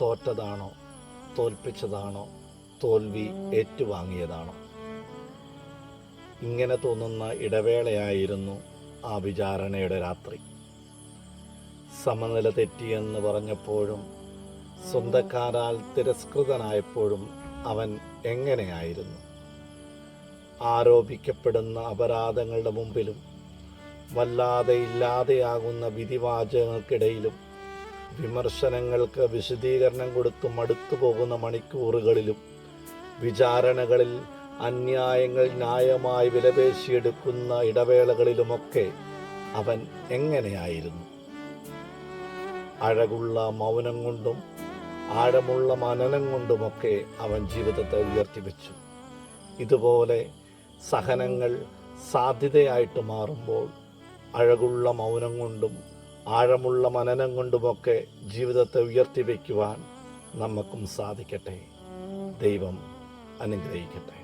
തോറ്റതാണോ? തോൽപ്പിച്ചതാണോ? തോൽവി ഏറ്റുവാങ്ങിയതാണോ? ഇങ്ങനെ തോന്നുന്ന ഇടവേളയായിരുന്നു ആ വിചാരണയുടെ രാത്രി. സമനില തെറ്റിയെന്ന് പറഞ്ഞപ്പോഴും സ്വന്തക്കാരാൽ തിരസ്കൃതനായപ്പോഴും അവൻ എങ്ങനെയായിരുന്നു? ആരോപിക്കപ്പെടുന്ന അപരാധങ്ങളുടെ മുമ്പിലും വല്ലാതെ ഇല്ലാതെയാകുന്ന വിധിവാചകങ്ങൾക്കിടയിലും വിമർശനങ്ങൾക്ക് വിശദീകരണം കൊടുത്തു മടുത്തു പോകുന്ന മണിക്കൂറുകളിലും വിചാരണകളിൽ അന്യായങ്ങൾ ന്യായമായി വിലപേശിയെടുക്കുന്ന ഇടവേളകളിലുമൊക്കെ അവൻ എങ്ങനെയായിരുന്നു? അഴകുള്ള മൗനം കൊണ്ടും ആഴമുള്ള മനനം കൊണ്ടുമൊക്കെ അവൻ ജീവിതത്തെ ഉയർത്തിവെച്ചു. ഇതുപോലെ സഹനങ്ങൾ സാധ്യതയായിട്ട് മാറുമ്പോൾ അഴകുള്ള മൗനം കൊണ്ടും ആഴമുള്ള മനനം കൊണ്ടുമൊക്കെ ജീവിതത്തെ ഉയർത്തിവെക്കുവാൻ നമുക്കും സാധിക്കട്ടെ. ദൈവം അനുഗ്രഹിക്കട്ടെ.